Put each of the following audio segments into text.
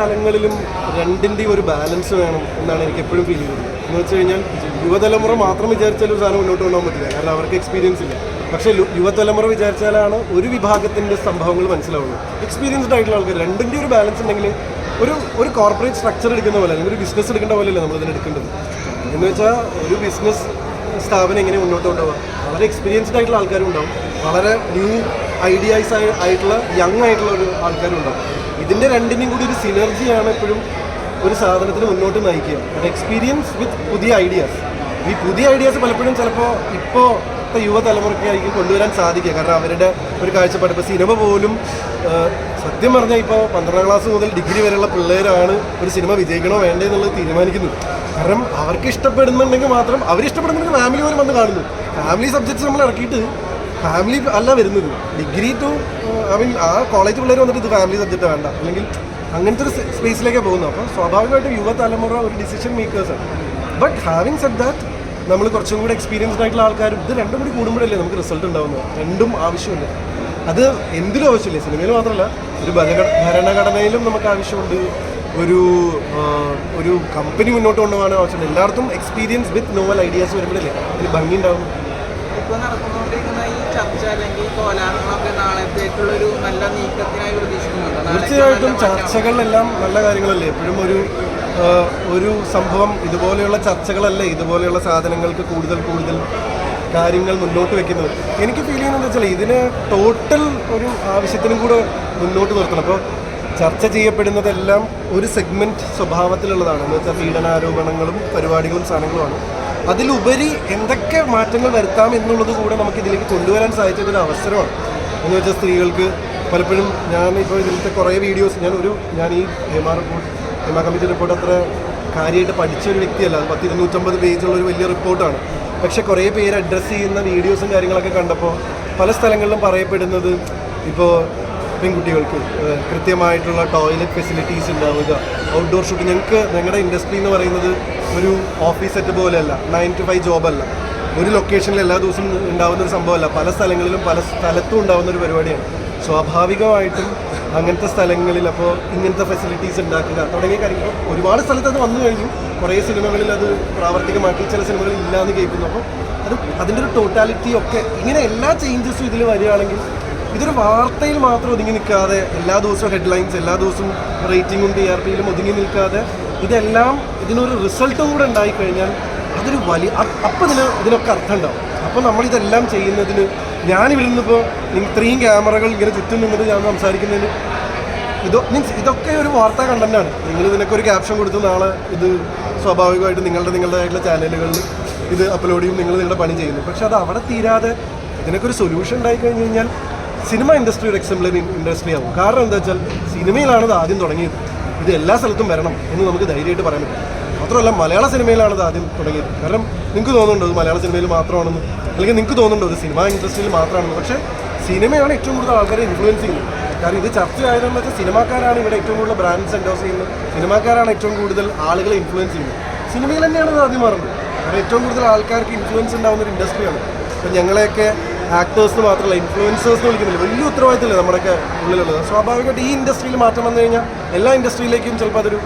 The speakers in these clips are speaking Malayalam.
സ്ഥലങ്ങളിലും രണ്ടിന്റെയും ഒരു ബാലൻസ് വേണം എന്നാണ് എനിക്ക് എപ്പോഴും ഫീൽ ചെയ്യുന്നത്. എന്ന് വെച്ച് കഴിഞ്ഞാൽ യുവതലമുറ മാത്രം വിചാരിച്ചാൽ ഒരു സാധനം മുന്നോട്ട് കൊണ്ടുപോകാൻ പറ്റില്ല. കാരണം അവർക്ക് എക്സ്പീരിയൻസ് ഇല്ല. പക്ഷേ യുവതലമുറ വിചാരിച്ചാലാണ് ഒരു വിഭാഗത്തിന്റെ സംഭവങ്ങൾ മനസ്സിലാവുന്നത്. എക്സ്പീരിയൻസ്ഡ് ആയിട്ടുള്ള ആൾക്കാർ രണ്ടിന്റെ ഒരു ബാലൻസ് ഉണ്ടെങ്കിൽ ഒരു ഒരു കോർപ്പറേറ്റ് സ്ട്രക്ചർ എടുക്കുന്ന പോലെ അല്ലെങ്കിൽ ഒരു ബിസിനസ് എടുക്കേണ്ട നമ്മൾ ഇതിന് എടുക്കേണ്ടത്. എന്ന് വെച്ചാൽ ഒരു ബിസിനസ് സ്ഥാപനം എങ്ങനെ മുന്നോട്ട് കൊണ്ടുപോകാം വളരെ എക്സ്പീരിയൻസ്ഡ് ആയിട്ടുള്ള ആൾക്കാരും ഉണ്ടാവും വളരെ ന്യൂ ഐഡിയാസ് ആയിട്ടുള്ള യങ് ആയിട്ടുള്ള ഒരു ആൾക്കാരും ഉണ്ടാവും ഇതിന്റെ രണ്ടിനും കൂടി ഒരു സിനർജിയാണ് എപ്പോഴും ഒരു സാധനത്തിന് മുന്നോട്ട് നയിക്കുക. അത് എക്സ്പീരിയൻസ് വിത്ത് പുതിയ ഐഡിയാസ് ഈ പുതിയ ഐഡിയാസ് പലപ്പോഴും ചിലപ്പോൾ ഇപ്പോൾ ഇപ്പോഴത്തെ യുവതലമുറയ്ക്കായിരിക്കും കൊണ്ടുവരാൻ സാധിക്കുക. കാരണം അവരുടെ ഒരു കാഴ്ചപ്പാട്. ഇപ്പോൾ സിനിമ പോലും സത്യം പറഞ്ഞാൽ ഇപ്പോൾ പന്ത്രണ്ടാം ക്ലാസ് മുതൽ ഡിഗ്രി വരെയുള്ള പിള്ളേരാണ് ഒരു സിനിമ വിജയിക്കണോ വേണ്ടേ എന്നുള്ളത് തീരുമാനിക്കുന്നത്. കാരണം അവർക്ക് ഇഷ്ടപ്പെടുന്നുണ്ടെങ്കിൽ മാത്രം അവരിഷ്ടപ്പെടുന്നുണ്ടെങ്കിൽ ഫാമിലി പോലും വന്ന് കാണുന്നു. ഫാമിലി സബ്ജക്ട്സ് നമ്മൾ ഇറക്കിയിട്ട് ഫാമിലി അല്ല വരുന്നത്. ഡിഗ്രി ടു ഐ മീൻ ആ കോളേജ് പിള്ളേർ വന്നിട്ട് ഇത് ഫാമിലി സബ്ജക്റ്റ് വേണ്ട. അല്ലെങ്കിൽ അങ്ങനത്തെ ഒരു സ്പേസിലേക്കാണ് പോകുന്നത്. അപ്പോൾ സ്വാഭാവികമായിട്ടും യുവതലമുറ ഒരു ഡിസിഷൻ മേക്കേഴ്സാണ് ബട്ട് ഹാവിങ് സെറ്റ് ദാറ്റ് നമ്മൾ കുറച്ചും കൂടി എക്സ്പീരിയൻസ്ഡ് ആയിട്ടുള്ള ആൾക്കാരും ഇത് രണ്ടും കൂടി കൂടുമ്പോഴല്ലേ നമുക്ക് റിസൾട്ട് ഉണ്ടാവുന്നത്? രണ്ടും ആവശ്യമില്ല. അത് എന്തിലും ആവശ്യമില്ല. സിനിമയിൽ മാത്രമല്ല ഒരു ഭരണഘട ഭരണഘടനയിലും നമുക്ക് ആവശ്യമുണ്ട്. ഒരു ഒരു കമ്പനി മുന്നോട്ട് കൊണ്ടുപോകാൻ ആവശ്യമുണ്ട് എല്ലായിടത്തും എക്സ്പീരിയൻസ് വിത്ത് നോവൽ ഐഡിയാസ് വരുമ്പോഴല്ലേ ഒരു ഭംഗി ഉണ്ടാവും നടന്നുകൊണ്ടിരിക്കുന്ന ഈ ചർച്ച അല്ലെങ്കിൽ കോലാഹലങ്ങളൊക്കെ നല്ല നീക്കത്തിനായി പ്രതീക്ഷിക്കുന്നുണ്ട്? തീർച്ചയായിട്ടും ചർച്ചകളിലെല്ലാം നല്ല കാര്യങ്ങളല്ലേ? എപ്പോഴും ഒരു ഒരു സംഭവം ഇതുപോലെയുള്ള ചർച്ചകളല്ലേ? ഇതുപോലെയുള്ള സാധനങ്ങൾക്ക് കൂടുതൽ കൂടുതൽ കാര്യങ്ങൾ മുന്നോട്ട് വെക്കുന്നത്. എനിക്ക് ഫീൽ ചെയ്യുന്നത് വെച്ചാൽ ഇതിന് ടോട്ടൽ ഒരു ആവശ്യത്തിനും കൂടെ മുന്നോട്ട് നിർത്തണം. അപ്പോൾ ചർച്ച ചെയ്യപ്പെടുന്നതെല്ലാം ഒരു സെഗ്മെന്റ് സ്വഭാവത്തിലുള്ളതാണ്. എന്ന് വെച്ചാൽ പീഡനാരോപണങ്ങളും പരിപാടികളും സാധനങ്ങളുമാണ്. അതിലുപരി എന്തൊക്കെ മാറ്റങ്ങൾ വരുത്താം എന്നുള്ളത് കൂടെ നമുക്ക് ഇതിലേക്ക് കൊണ്ടുവരാൻ സാധിച്ചതിന് അവസരമാണ്. എന്ന് വെച്ചാൽ സ്ത്രീകൾക്ക് പലപ്പോഴും ഞാൻ ഇപ്പോൾ ഇതിലത്തെ കുറേ വീഡിയോസ് ഞാൻ ഒരു ഞാൻ ഈ Hema report Hema committee report അത്ര കാര്യമായിട്ട് പഠിച്ച ഒരു വ്യക്തിയല്ല. അത് പത്ത് ഇരുന്നൂറ്റമ്പത് പേജുള്ള ഒരു വലിയ റിപ്പോർട്ടാണ് പക്ഷേ കുറേ പേര് അഡ്രസ്സ് ചെയ്യുന്ന വീഡിയോസും കാര്യങ്ങളൊക്കെ കണ്ടപ്പോൾ പല സ്ഥലങ്ങളിലും പറയപ്പെടുന്നത് ഇപ്പോൾ പെൺകുട്ടികൾക്ക് കൃത്യമായിട്ടുള്ള ടോയ്ലറ്റ് ഫെസിലിറ്റീസ് ഉണ്ടാവുക ഔട്ട്ഡോർ ഷൂട്ടിംഗ് ഞങ്ങൾക്ക് ഞങ്ങളുടെ ഇൻഡസ്ട്രി എന്ന് പറയുന്നത് ഒരു ഓഫീസ് സെറ്റ് പോലെയല്ല നയൻ ടു ഫൈവ് ജോബല്ല ഒരു ലൊക്കേഷനിൽ എല്ലാ ദിവസവും ഉണ്ടാകുന്ന ഒരു സംഭവമല്ല. പല സ്ഥലങ്ങളിലും പല സ്ഥലത്തും ഉണ്ടാകുന്ന ഒരു പരിപാടിയാണ്. സ്വാഭാവികമായിട്ടും അങ്ങനത്തെ സ്ഥലങ്ങളിൽ അപ്പോൾ ഇങ്ങനത്തെ ഫെസിലിറ്റീസ് ഉണ്ടാക്കുക തുടങ്ങിയ കാര്യങ്ങൾ. ഒരുപാട് സ്ഥലത്ത് അത് വന്നു കഴിഞ്ഞു. കുറേ സിനിമകളിൽ അത് പ്രാവർത്തികമാക്കി ചില സിനിമകളിൽ ഇല്ലാന്ന് കേൾക്കുന്നു. അപ്പോൾ അത് അതിന്റെ ഒരു ടോട്ടാലിറ്റി ഒക്കെ ഇങ്ങനെ എല്ലാ ചേഞ്ചസും ഇതിൽ വരികയാണെങ്കിൽ ഇതൊരു വാർത്തയിൽ മാത്രം ഒതുങ്ങി നിൽക്കാതെ എല്ലാ ദിവസവും ഹെഡ്ലൈൻസ് എല്ലാ ദിവസവും റേറ്റിംഗും ടി ആർ പിയിലും ഒതുങ്ങി നിൽക്കാതെ ഇതെല്ലാം ഇതിനൊരു റിസൾട്ടും കൂടെ ഉണ്ടായിക്കഴിഞ്ഞാൽ അതൊരു വലിയ അപ്പം ഇതിന് ഇതിനൊക്കെ അർത്ഥം ഉണ്ടാവും. അപ്പോൾ നമ്മളിതെല്ലാം ചെയ്യുന്നതിന് ഞാനിവിടെ നിന്നിപ്പോൾ ഇത്രയും ക്യാമറകൾ ഇങ്ങനെ ചുറ്റും നിന്നിട്ട് ഞാൻ സംസാരിക്കുന്നതിന് ഇതോ മീൻസ് ഇതൊക്കെ ഒരു വാർത്താ കണ്ടന്റാണ്. നിങ്ങൾ ഇതിനൊക്കെ ഒരു ക്യാപ്ഷൻ കൊടുത്ത് നാളെ ഇത് സ്വാഭാവികമായിട്ട് നിങ്ങളുടെ നിങ്ങളുടേതായിട്ടുള്ള ചാനലുകളിൽ ഇത് അപ്ലോഡ് ചെയ്യും നിങ്ങൾ നിങ്ങളുടെ പണി ചെയ്യുന്നു. പക്ഷെ അത് അവിടെ തീരാതെ ഇതിനൊക്കെ ഒരു സൊല്യൂഷൻ ഉണ്ടായി കഴിഞ്ഞ് കഴിഞ്ഞാൽ സിനിമ ഇൻഡസ്ട്രി ഒരു എക്സംപ്ലറി ഇൻഡസ്ട്രി ആവും. കാരണം എന്താ വെച്ചാൽ സിനിമയിലാണ് ഇത് ആദ്യം തുടങ്ങിയത്. ഇത് എല്ലാ സ്ഥലത്തും വരണം എന്ന് നമുക്ക് ധൈര്യമായിട്ട് പറയാൻ പറ്റും. മാത്രമല്ല മലയാള സിനിമയിലാണ് ആദ്യം തുടങ്ങിയത്. കാരണം നിങ്ങൾക്ക് തോന്നുന്നുണ്ടോ ഇത് മലയാള സിനിമയിൽ മാത്രമാണെന്ന്? അല്ലെങ്കിൽ നിങ്ങൾക്ക് തോന്നുന്നുണ്ടോ ഇത് സിനിമ ഇൻഡസ്ട്രിയിൽ മാത്രമാണെന്ന്? പക്ഷേ സിനിമയാണ് ഏറ്റവും കൂടുതൽ ആൾക്കാരെ ഇൻഫ്ലുവൻസ് ചെയ്യുന്നത്. കാരണം ഇത് ചർച്ച ആയതെന്ന് വെച്ചാൽ സിനിമാക്കാരാണ് ഇവിടെ ഏറ്റവും കൂടുതൽ ബ്രാൻഡ്സ് എൻഡോസ് ചെയ്യുന്നത്. സിനിമാക്കാരാണ് ഏറ്റവും കൂടുതൽ ആളുകളെ ഇൻഫ്ലുവൻസ് ചെയ്യുന്നത്. സിനിമയിൽ തന്നെയാണ് ഇത് ആദ്യം മാറുന്നത്. കാരണം ഏറ്റവും കൂടുതൽ ആൾക്കാർക്ക് ഇൻഫ്ലുവൻസ് ഉണ്ടാകുന്ന ഒരു ഇൻഡസ്ട്രിയാണ് ഇപ്പം ഞങ്ങളെയൊക്കെ ആക്ടേഴ്സ് മാത്രമല്ല ഇൻഫ്ലുവൻസേഴ്സ് വിളിക്കുന്നില്ല. വലിയ ഉത്തരവാദിത്തമല്ലേ നമ്മുടെയൊക്കെ ഉള്ളിലുള്ളത്? സ്വാഭാവികമായിട്ട് ഈ ഇൻഡസ്ട്രിയിൽ മാറ്റം വന്നു കഴിഞ്ഞാൽ എല്ലാ ഇൻഡസ്ട്രിയിലേക്കും ചിലപ്പോൾ അതൊരു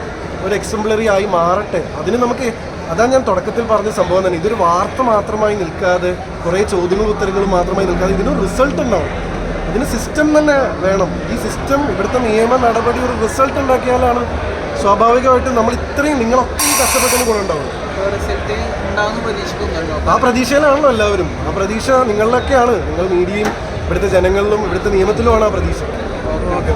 ഒരു എക്സംപ്ലറി ആയി മാറട്ടെ. അതിന് നമുക്ക് അതാണ് ഞാൻ തുടക്കത്തിൽ പറഞ്ഞ സംഭവം തന്നെ. ഇതൊരു വാർത്ത മാത്രമായി നിൽക്കാതെ കുറേ ചോദ്യങ്ങളും ഉത്തരങ്ങളും മാത്രമായി നിൽക്കാതെ ഇതിനൊരു റിസൾട്ട് ഉണ്ടാവും. അതിന് സിസ്റ്റം തന്നെ വേണം. ഈ സിസ്റ്റം ഇവിടുത്തെ നിയമ നടപടി ഒരു റിസൾട്ട് ഉണ്ടാക്കിയാലാണ് സ്വാഭാവികമായിട്ടും നമ്മൾ ഇത്രയും നിങ്ങളൊക്കെ കഷ്ടപ്പെട്ടതിന് ഗുണമുണ്ടാവും ആ പ്രതീക്ഷയിലാണല്ലോ എല്ലാവരും. ആ പ്രതീക്ഷ നിങ്ങളിലൊക്കെയാണ്. നിങ്ങൾ മീഡിയയും ഇവിടുത്തെ ജനങ്ങളിലും ഇവിടുത്തെ നിയമത്തിലുമാണ് ആ പ്രതീക്ഷ. ഓക്കെ.